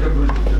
muito bonito.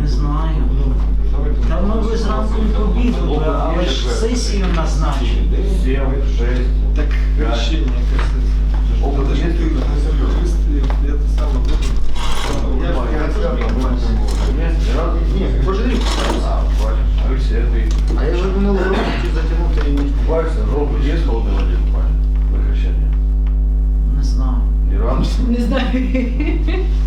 Не знаю. Та ми ви зранку побігли, але ж сесію назначили. 7, 6. Так рішення якесь. А я же думал, руки затянуты и не Вальса, робот есть холодный воде купальник? Прекращение. Не знаю. Не знаю.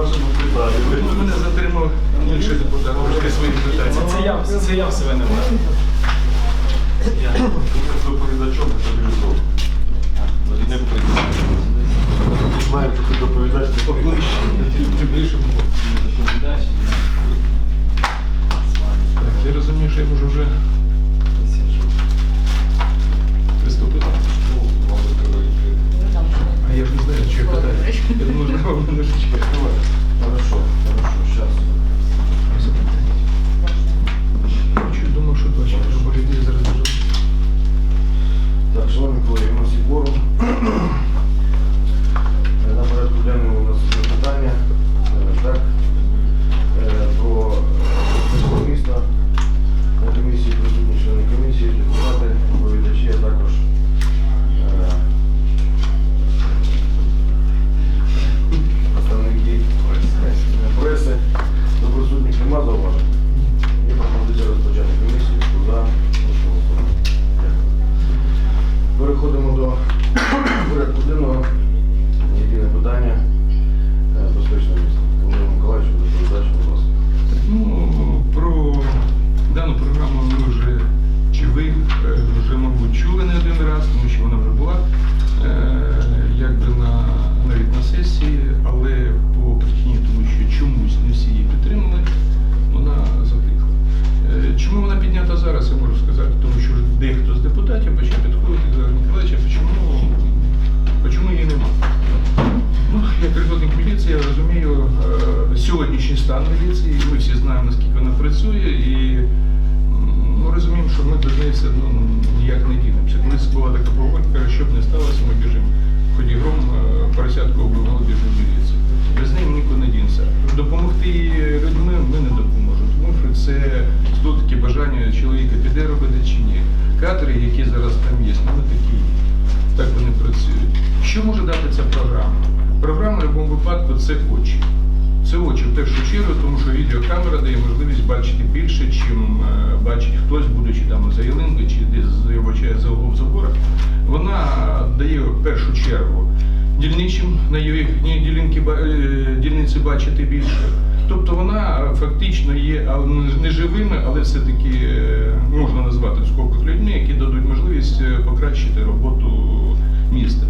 Вашому питанню. Ну, Мене затримав інший депутат, трошки свої питання. Це я, це я все винуватий. З доповідачом не стабілізовано. Не прийде. Знаємо, доповідач, поближче. Я розумію, що я можу вже Я думаю, що працює, і ну, розуміємо, що ми без неї все одно ну, ніяк не дінемося. Колись була така поговорка, що б не сталося, ми біжимо. Ході гром, е, поросятку обивало, біжимо міліцію. Без неї нікуди не дінемося. Допомогти людьми ми не допоможемо, тому що це тут таке бажання чоловіка піде робити чи ні. Кадри, які зараз там є, ну, вони такі. Так вони працюють. Що може дати ця програма? Програма в будь-якому випадку це очі. Це очі в першу чергу, тому що відеокамера дає можливість бачити більше, чим е, бачить хтось, будучи там за ялинкою чи десь за углом забора. Вона дає в першу чергу дільничим на їхній ділянки е, дільниці бачити більше. Тобто вона фактично є не- живими, але все-таки е, можна назвати в скобках людьми, які дадуть можливість покращити роботу міста.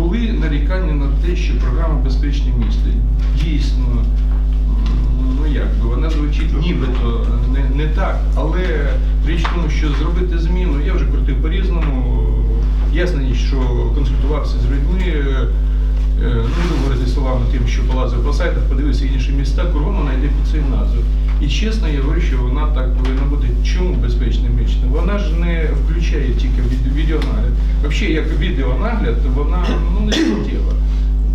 Е, Були нарікання на те, що програма Безпечне місто дійсно, ну як би, вона звучить нібито не, не так, але річ тому, що зробити зміну, я вже крутив по-різному. Ясно, що консультувався з людьми. е, ну, говорити словами тим, що полазив по сайтах, подивився інші міста, кругом вона йде під цей назву. І чесно, я говорю, що вона так повинна бути. Чому безпечне мічне? Вона ж не включає тільки від- відеонагляд. Взагалі, як відеонагляд, вона ну, не суттєва.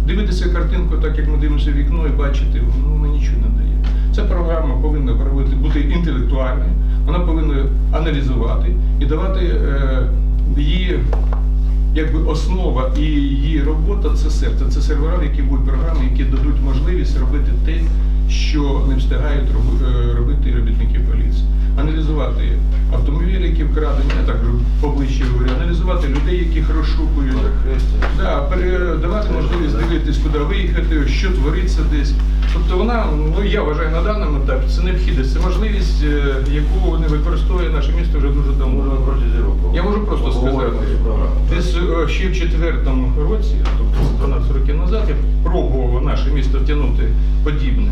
Дивитися картинку, так як ми дивимося вікно і бачити, ну, вона нічого не дає. Ця програма повинна бути- бути інтелектуальною, вона повинна аналізувати і давати е, її якби основа і її робота це серце. Це сервера, які будуть програми, які дадуть можливість робити те, що не встигають е, робити робітники поліції. Аналізувати автомобілі, які вкрадені, я так поближче говорю, аналізувати людей, яких розшукують. Да, давати можливість дивитись, куди виїхати, що твориться десь. Тобто вона, ну я вважаю на даному етапі, це необхідність, це можливість, е, яку не використовує наше місто вже дуже давно. Я можу просто сказати. Десь е, ще в четвертому році, тобто 12 років назад, я пробував наше місто втягнути подібне.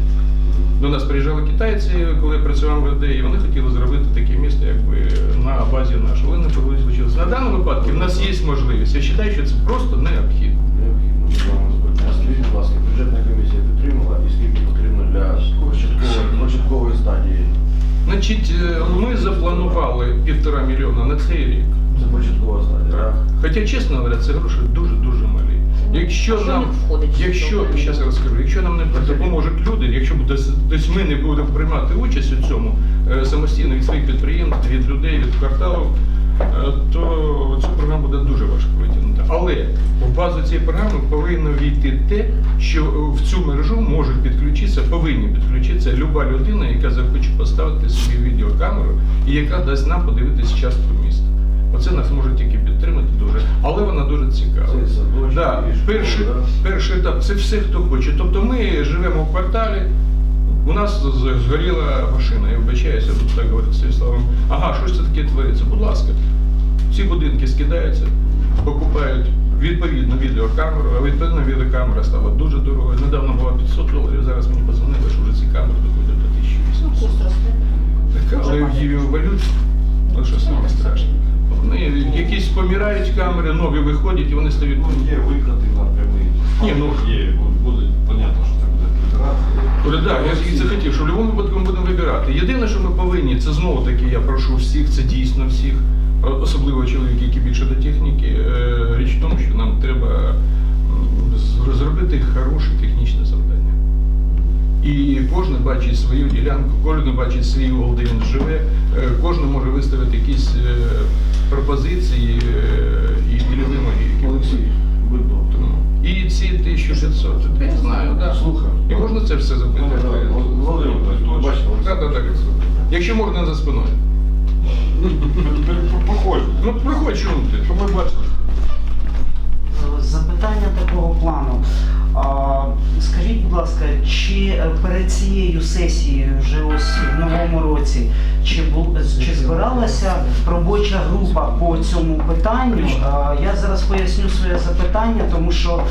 До нас приїжджали китайці, коли я працював в ВД, і вони хотіли зробити таке місто якби на базі нашого. Але не вийшло. На даному випадку в нас є можливість. Я вважаю, що це просто необхідно. Необхідно. А скажіть, будь ласка, бюджетна комісія підтримала і скільки потрібно для початкової, початкової стадії? Значить, е, ми запланували півтора мільйона на цей рік. Це початкова стадія, так? Хоча, чесно говоря, це гроші дуже-дуже малі. Якщо Що нам, входить якщо, я розкажу, якщо нам не допоможуть люди, якщо буде, тобто ми не будемо приймати участь у цьому е, самостійно від своїх підприємств, від людей, від кварталів, е, то цю програму буде дуже важко витягнути. Але в базу цієї програми повинно війти те, що в цю мережу можуть підключитися, повинні підключитися люба людина, яка захоче поставити собі відеокамеру і яка дасть нам подивитись частку міста. Оце нас може тільки підтримати дуже, але вона дуже цікава. Це садочки, Да, і школи, перший, да? перший етап це все, хто хоче. Тобто ми живемо в кварталі, у нас з- згоріла машина, я вибачаюся, тут так говорити цим словом. Ага, що ж це таке твориться? Будь ласка, всі будинки скидаються, покупають відповідну відеокамеру, а відповідна відеокамера стала дуже дорогою. Недавно була 500 доларів, зараз мені подзвонили, що вже ці камери доходять до 1800. Ну, курс росте. Так, але в її валюті, ну що саме страшне. Вони якісь помирають камери, нові виходять і вони стають. Ну, є викрати на прямий. Ні, ну- є, бу- буде, понятно, що це буде федерація. Да, я і це хотів, що в будь-якому випадку ми будемо вибирати. Єдине, що ми повинні, це знову таки я прошу всіх, це дійсно всіх, особливо чоловіки, які більше до техніки. е, Річ в тому, що нам треба зробити хороше технічне завдання. І кожен бачить свою ділянку, кожен бачить свій він живе, е, кожен може виставити якісь е, пропозиції е, і, і вимоги. які Олексій, Бидо. Тому. І ці 1600, я знаю, так. Слухаю. І можна це все зробити. Ну, Володимир, Олексій? Так, так, так. Якщо можна за спиною. Похоже. Ну, приходь, чому ти? Щоб ми бачили. Запитання такого плану. Скажіть, будь ласка, чи е, перед цією сесією, вже ось в новому році, чи чи збиралася робоча група по цьому питанню? Я зараз поясню своє запитання, тому що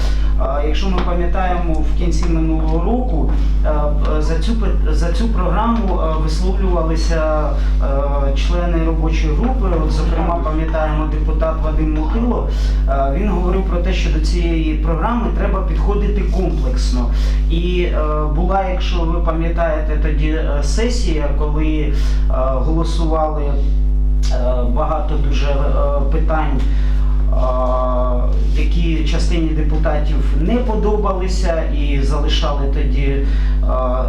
якщо ми пам'ятаємо в кінці минулого року, е, за цю за цю програму е, висловлювалися члени робочої групи. Зокрема, пам'ятаємо депутат Вадим Мухило. Він говорив про те, що до цієї програми треба підходити комплексно. І е, була, якщо ви пам'ятаєте, тоді е, сесія, коли е, голосували багато дуже питань. Які частині депутатів не подобалися і залишали тоді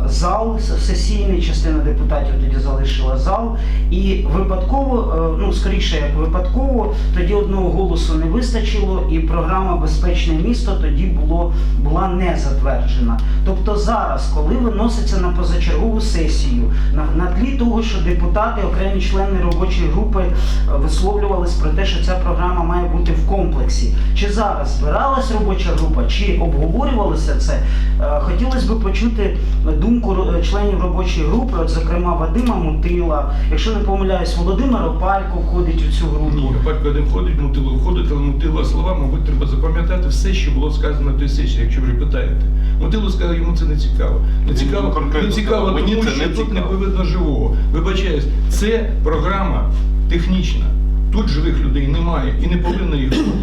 зал сесійний, частина депутатів тоді залишила зал. І випадково, е, ну скоріше як випадково, тоді одного голосу не вистачило, і програма Безпечне місто тоді було була не затверджена. Тобто зараз, коли виноситься на позачергову сесію, на, на тлі того, що депутати, окремі члени робочої групи е, висловлювались про те, що ця програма має бути в комплексі. Чи зараз збиралась робоча група, чи обговорювалося це? Е, Хотілося б почути думку членів робочої групи, от зокрема Вадима Мутила, якщо не помиляюсь, Володимир Опалько входить у цю групу. Ні, Парк один входить, мутило входить, але мутило слова, мабуть, треба запам'ятати все, що було сказано на той сесії, якщо ви питаєте. Мутило сказав, йому це не цікаво. Не цікаво, не цікаво тому що не тут не повинно живого. Вибачаюсь, це програма технічна. Тут живих людей немає і не повинно їх бути.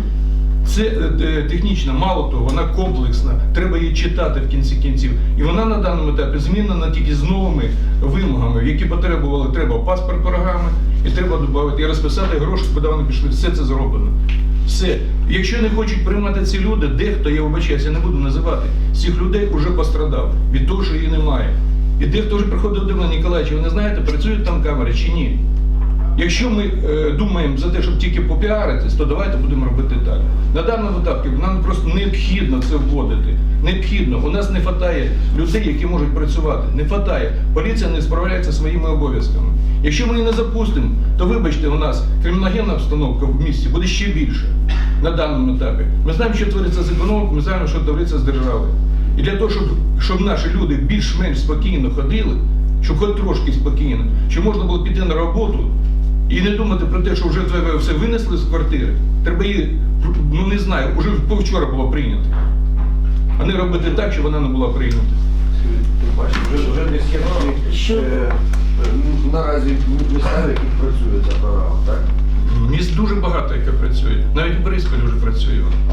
Це е, е, мало того, вона комплексна, треба її читати в кінці кінців. І вона на даному етапі змінена тільки з новими вимогами, які потребували. Треба паспорт програми, і треба додати і розписати гроші, куди вони пішли. Все це зроблено. Все. Якщо не хочуть приймати ці люди, дехто, я вибачаюся, я не буду називати, з цих людей вже пострадав від того, що її немає. І дехто вже приходив до мене, Ніколаєвич, ви не знаєте, працюють там камери чи ні? Якщо ми е, думаємо за те, щоб тільки попіаритись, то давайте будемо робити так. На даному етапі нам просто необхідно це вводити. Необхідно. У нас не вистачає людей, які можуть працювати. Не вистачає. Поліція не справляється своїми обов'язками. Якщо ми її не запустимо, то вибачте, у нас криміногенна обстановка в місті буде ще більше на даному етапі. Ми знаємо, що твориться з економікою, ми знаємо, що твориться з державою. І для того, щоб, щоб наші люди більш-менш спокійно ходили, щоб хоч трошки спокійно, щоб можна було піти на роботу і не думати про те, що вже тебе все винесли з квартири. Треба її, ну не знаю, вже повчора було прийнято. А не робити так, щоб вона не була прийнята. Вже, вже десь є е, е, наразі міста, в яких працює ця програма, так? Міст дуже багато, яке працює. Навіть в Борисполі вже працює. Е.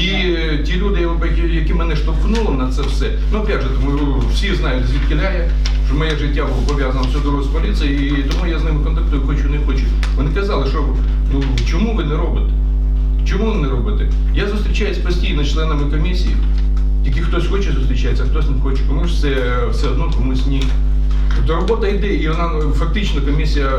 І е, ті люди, які- які мене штовхнули на це все, ну опять же, тому всі знають, звідки я, що моє життя було пов'язано всю дорогу з поліцією, і тому я з ними контактую, хочу, не хочу. Вони казали, що ну чому ви не робите? Чому ви не робите? Я зустрічаюсь постійно з членами комісії, тільки хтось хоче зустрічатися, а хтось не хоче, комусь все, все одно, комусь ні. Тобто робота йде, і вона ну, фактично комісія,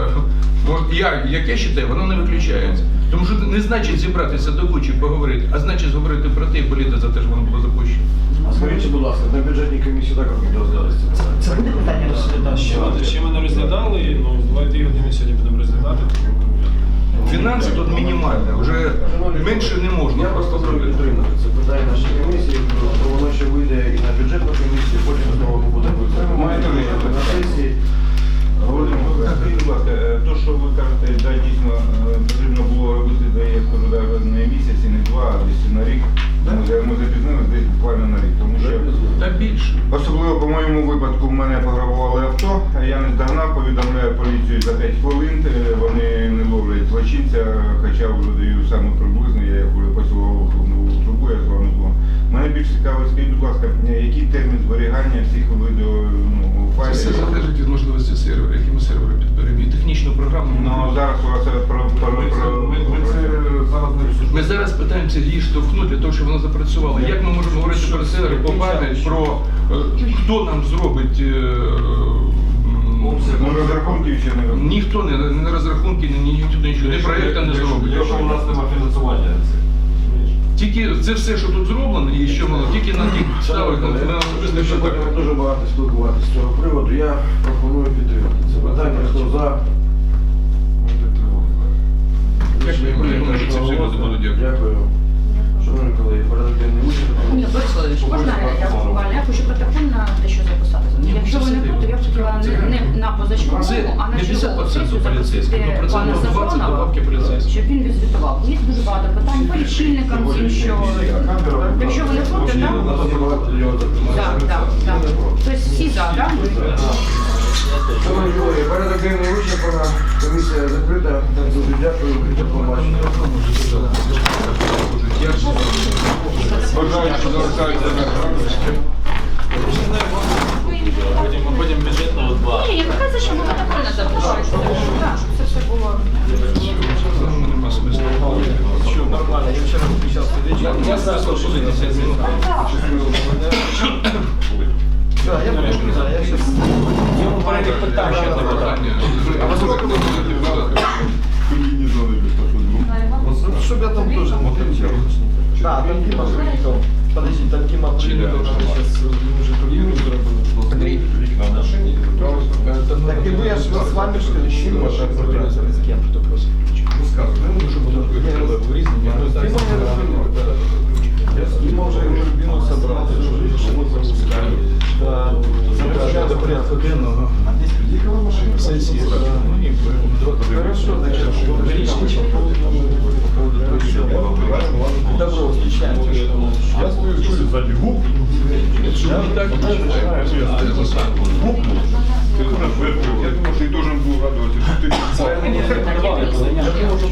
може, я, як я вважаю, вона не виключається. Тому що не значить зібратися до кучі поговорити, а значить говорити про те і боліти за те, що воно було запущено. А скажіть, будь ласка, на бюджетній комісії також буде розглядатися це питання? Це буде питання розглядати? Ще, ще ми не розглядали, ну давайте його ми сьогодні будемо розглядати. тому я- Фінанси тут мінімальні, вже менше не можна Я просто зробити. підтримати це питання нашої комісії, то воно ще вийде і на бюджетну комісію, потім знову ми особливо по моєму випадку в мене пограбували авто, а я не здогнав, повідомляю поліцію за 5 хвилин, е, вони не ловлять злочинця, хоча вже даю саме приблизно, я їх вже посилав в нову трубу, я з вами злом. Мене більш цікаво, скажіть, будь ласка, е, який термін зберігання всіх відео ну, Це все залежить від можливості сервера, які ми сервери підберемо. І технічну програму. Ну зараз у вас про, про, Ми це- про, ми- ми це зараз не. Ми зараз питаємося її штовхнути для того, щоб вона запрацювала. Як ми можемо говорити про сервер, по пам'ять, про хто нам зробить е, Ну, ще не ніхто не, не розрахунки, ні, ніхто нічого, ні проєкту не зробить. Якщо у нас немає фінансування, це. Тільки це все, що тут зроблено, і що воно, тільки на тих підставах, Ми будемо дуже багато спілкуватися з цього приводу. Я пропоную підтримати це питання. Хто за? Ми. Дякую. Шановні колеги, порядок денний Ні. Борис Валерійович, можна я буквально? Я хочу протокол на дещо записати. Якщо ви не проти, я б хотіла не, не на позачергову, Це а на не чергову 50% сесію поліцейських, запросити ну, пана процентів 20 Сафронова, добавки поліцейських. щоб він відзвітував. Є дуже багато питань по лічильникам, всім, що... Якщо ви не проти, так? є багато людей Так, так, так. Тобто всі за, так? Шановні колеги, порядок денний вичерпано. Комісія закрита. Дуже дякую. До побачення. Бажаючи залишаються на Потім, потім бюджетного два. Ні, яка це що ми протокольно запишемо, щоб це все було... Що, нормально, я вчора включався вечором. Я зараз Просто 60 минут. Так, я да, я щас... Йому перелік питань ще запитання. питання. А ви будете? Щоб я там теж не кричав. Там приїхав. Подожди, там Дима приїхав, турніру зробили. Так і ви ж з вами ж зробили. З ким? Що просто? Ну, щоб воно треба в різні. Не розумів. Дима вже Рубіну собрав, що ми запускали. Да, запускали до порядку денного. Сесії. Ну, что Добро. Я стою, чую сзади. Щоб не так і Я думаю, что и должен был радоваться, ты Я думаю, что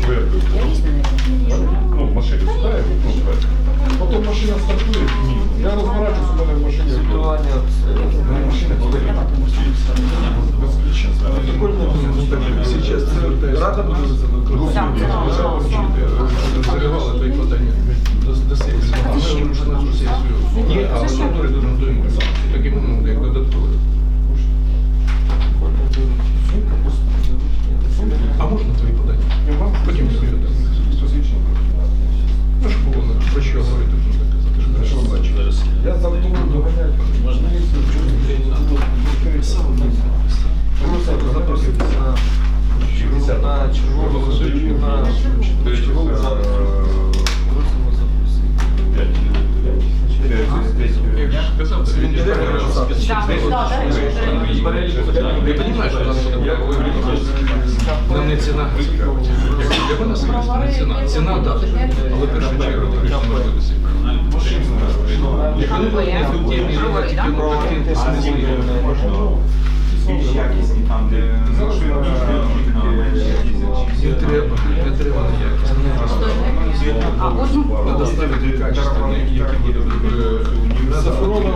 ціна. Ціна дати, але в першу чергу технічні можливості. Як вони будуть ефективні, тільки ну, картинки смісли. Більш якісні там, де Не треба, не треба якість. А можна? Надо ставити качественні, які будуть е, зафіксовані